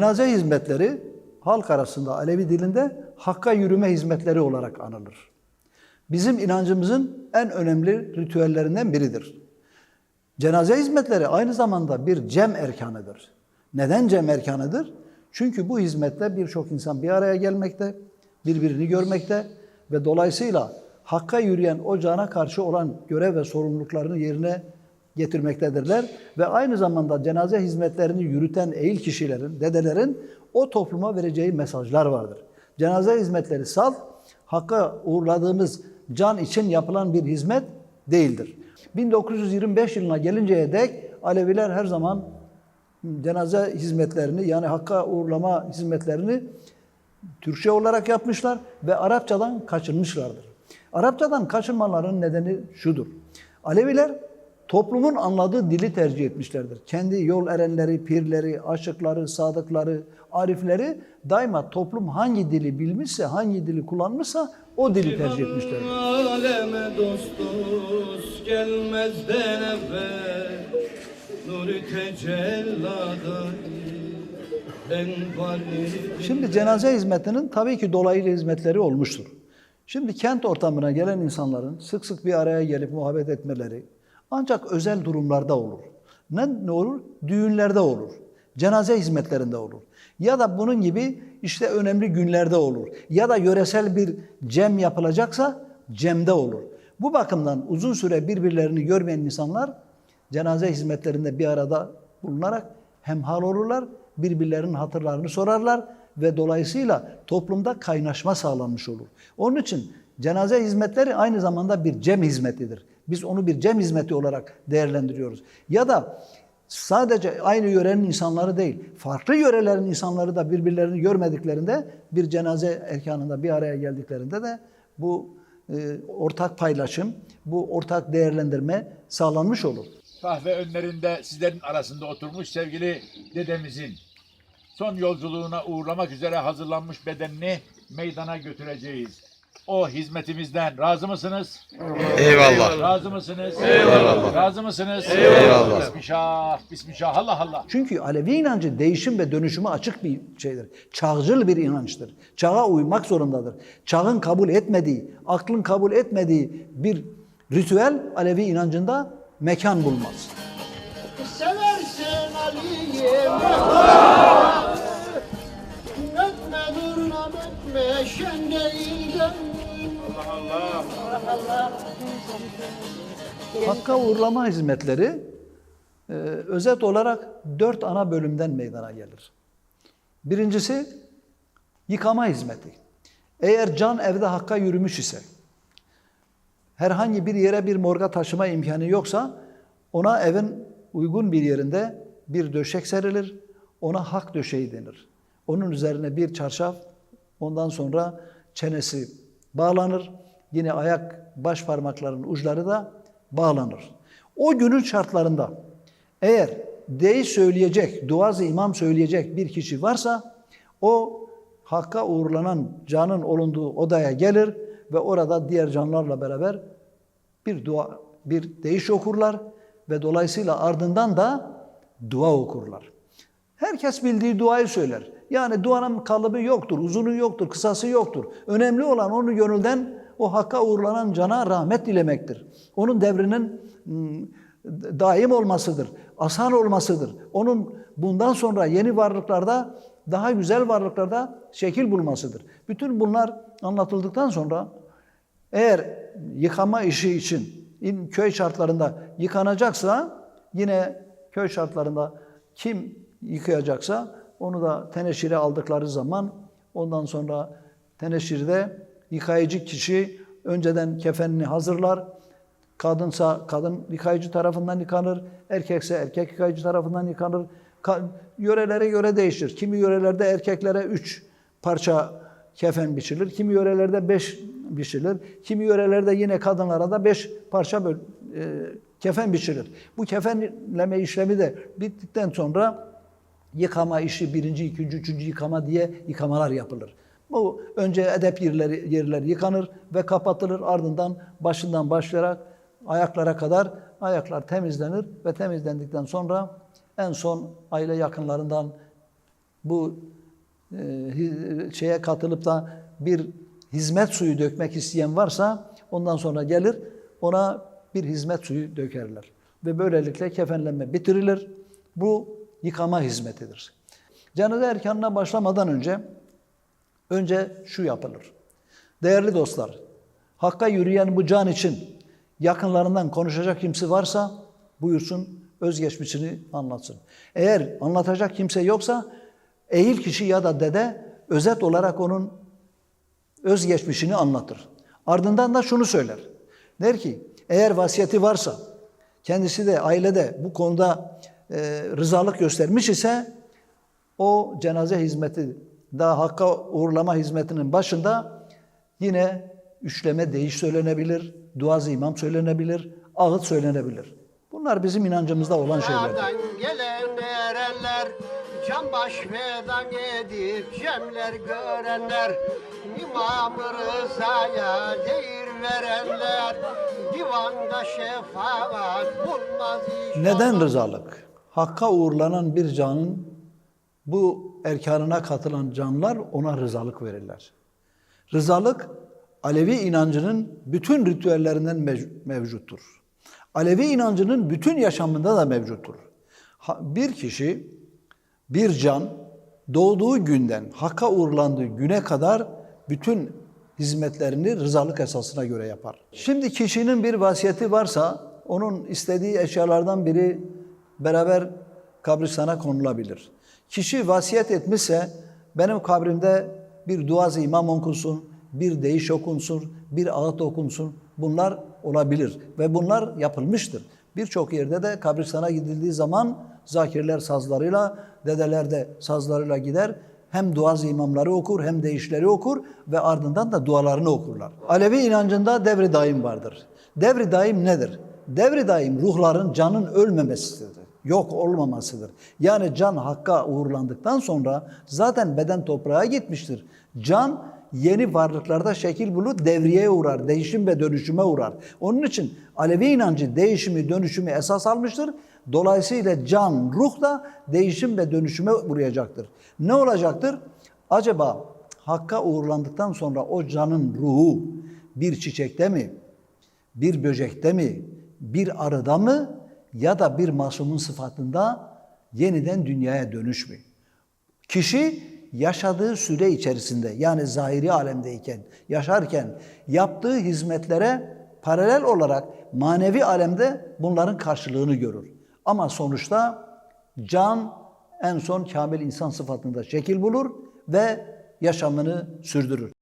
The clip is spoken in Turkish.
Cenaze hizmetleri halk arasında Alevi dilinde hakka yürüme hizmetleri olarak anılır. Bizim inancımızın en önemli ritüellerinden biridir. Cenaze hizmetleri aynı zamanda bir cem erkanıdır. Neden cem erkanıdır? Çünkü bu hizmette birçok insan bir araya gelmekte, birbirini görmekte ve dolayısıyla hakka yürüyen o cana karşı olan görev ve sorumluluklarını yerine getirmektedirler ve aynı zamanda cenaze hizmetlerini yürüten eğil kişilerin, dedelerin o topluma vereceği mesajlar vardır. Cenaze hizmetleri salt, hakka uğurladığımız can için yapılan bir hizmet değildir. 1925 yılına gelinceye dek Aleviler her zaman cenaze hizmetlerini yani hakka uğurlama hizmetlerini Türkçe olarak yapmışlar ve Arapçadan kaçırmışlardır. Arapçadan kaçırmaların nedeni şudur. Aleviler toplumun anladığı dili tercih etmişlerdir. Kendi yol erenleri, pirleri, aşıkları, sadıkları, arifleri daima toplum hangi dili bilmişse, hangi dili kullanmışsa o dili tercih etmişlerdir. Aleme dost dost gelmezden evvel Nuri Şimdi cenaze hizmetinin tabii ki dolaylı hizmetleri olmuştur. Şimdi kent ortamına gelen insanların sık sık bir araya gelip muhabbet etmeleri ancak özel durumlarda olur. Ne, ne olur? Düğünlerde olur. Cenaze hizmetlerinde olur. Ya da bunun gibi işte önemli günlerde olur. Ya da yöresel bir cem yapılacaksa cemde olur. Bu bakımdan uzun süre birbirlerini görmeyen insanlar cenaze hizmetlerinde bir arada bulunarak hemhal olurlar, birbirlerinin hatırlarını sorarlar ve dolayısıyla toplumda kaynaşma sağlanmış olur. Onun için cenaze hizmetleri aynı zamanda bir cem hizmetidir. Biz onu bir cem hizmeti olarak değerlendiriyoruz. Ya da sadece aynı yörenin insanları değil, farklı yörelerin insanları da birbirlerini görmediklerinde bir cenaze erkanında bir araya geldiklerinde de bu e, ortak paylaşım, bu ortak değerlendirme sağlanmış olur. kahve önlerinde sizlerin arasında oturmuş sevgili dedemizin son yolculuğuna uğurlamak üzere hazırlanmış bedenini meydana götüreceğiz. O hizmetimizden razı mısınız? Eyvallah. Razı mısınız? Eyvallah. Razı mısınız? Eyvallah. Bismillah, bismillah, Allah Allah. Çünkü Alevi inancı değişim ve dönüşüme açık bir şeydir. Çağcıl bir inançtır. Çağa uymak zorundadır. Çağın kabul etmediği, aklın kabul etmediği bir ritüel Alevi inancında mekan bulmaz. Seversen Ali'yi öpme şen değilden Hakka uğurlama hizmetleri e, özet olarak dört ana bölümden meydana gelir. Birincisi yıkama hizmeti. Eğer can evde hakka yürümüş ise, herhangi bir yere bir morga taşıma imkanı yoksa ona evin uygun bir yerinde bir döşek serilir. Ona hak döşeği denir. Onun üzerine bir çarşaf, ondan sonra çenesi bağlanır. Yine ayak baş parmakların uçları da bağlanır. O günün şartlarında eğer deyiş söyleyecek, duaz imam söyleyecek bir kişi varsa o hakka uğurlanan canın olunduğu odaya gelir ve orada diğer canlarla beraber bir dua, bir deyiş okurlar ve dolayısıyla ardından da dua okurlar. Herkes bildiği duayı söyler. Yani duanın kalıbı yoktur, uzunu yoktur, kısası yoktur. Önemli olan onu gönülden o hakka uğurlanan cana rahmet dilemektir. Onun devrinin ım, daim olmasıdır, asan olmasıdır. Onun bundan sonra yeni varlıklarda, daha güzel varlıklarda şekil bulmasıdır. Bütün bunlar anlatıldıktan sonra eğer yıkama işi için in- köy şartlarında yıkanacaksa yine köy şartlarında kim yıkayacaksa onu da teneşire aldıkları zaman ondan sonra teneşirde yıkayıcı kişi önceden kefenini hazırlar. Kadınsa kadın yıkayıcı tarafından yıkanır, erkekse erkek yıkayıcı tarafından yıkanır. Ka- yörelere göre değişir. Kimi yörelerde erkeklere üç parça kefen biçilir, kimi yörelerde beş biçilir, kimi yörelerde yine kadınlara da beş parça böl- e, kefen biçilir. Bu kefenleme işlemi de bittikten sonra yıkama işi birinci, ikinci, üçüncü yıkama diye yıkamalar yapılır. Bu önce edep yerleri, yerleri yıkanır ve kapatılır. Ardından başından başlayarak ayaklara kadar ayaklar temizlenir ve temizlendikten sonra en son aile yakınlarından bu e, şeye katılıp da bir hizmet suyu dökmek isteyen varsa ondan sonra gelir ona bir hizmet suyu dökerler. Ve böylelikle kefenlenme bitirilir. Bu yıkama hizmetidir. Cenaze erkanına başlamadan önce önce şu yapılır. Değerli dostlar, Hakka yürüyen bu can için yakınlarından konuşacak kimse varsa buyursun özgeçmişini anlatsın. Eğer anlatacak kimse yoksa eğil kişi ya da dede özet olarak onun özgeçmişini anlatır. Ardından da şunu söyler. Der ki eğer vasiyeti varsa kendisi de ailede bu konuda e, rızalık göstermiş ise o cenaze hizmeti daha hakka uğurlama hizmetinin başında yine üçleme değiş söylenebilir, duaz imam söylenebilir, ağıt söylenebilir. Bunlar bizim inancımızda olan şeyler. Dağdan gelen erenler Can baş vedan edip cemler görenler İmam Rıza'ya zehir verenler Divanda şefaat bulmaz Neden rızalık? Hakka uğurlanan bir canın bu erkanına katılan canlar ona rızalık verirler. Rızalık Alevi inancının bütün ritüellerinden mev- mevcuttur. Alevi inancının bütün yaşamında da mevcuttur. Bir kişi, bir can doğduğu günden Hakka uğurlandığı güne kadar bütün hizmetlerini rızalık esasına göre yapar. Şimdi kişinin bir vasiyeti varsa onun istediği eşyalardan biri beraber kabristana konulabilir. Kişi vasiyet etmişse benim kabrimde bir duaz imam okunsun, bir değiş okunsun, bir ağıt okunsun. Bunlar olabilir ve bunlar yapılmıştır. Birçok yerde de kabristana gidildiği zaman zakirler sazlarıyla, dedeler de sazlarıyla gider. Hem duaz imamları okur hem değişleri okur ve ardından da dualarını okurlar. Alevi inancında devri daim vardır. Devri daim nedir? Devri daim ruhların canın ölmemesidir yok olmamasıdır. Yani can hakka uğurlandıktan sonra zaten beden toprağa gitmiştir. Can yeni varlıklarda şekil bulur, devriyeye uğrar, değişim ve dönüşüme uğrar. Onun için Alevi inancı değişimi, dönüşümü esas almıştır. Dolayısıyla can, ruh da değişim ve dönüşüme uğrayacaktır. Ne olacaktır? Acaba hakka uğurlandıktan sonra o canın ruhu bir çiçekte mi, bir böcekte mi, bir arıda mı ya da bir masumun sıfatında yeniden dünyaya dönüş mü? Kişi yaşadığı süre içerisinde yani zahiri alemdeyken, yaşarken yaptığı hizmetlere paralel olarak manevi alemde bunların karşılığını görür. Ama sonuçta can en son kamil insan sıfatında şekil bulur ve yaşamını sürdürür.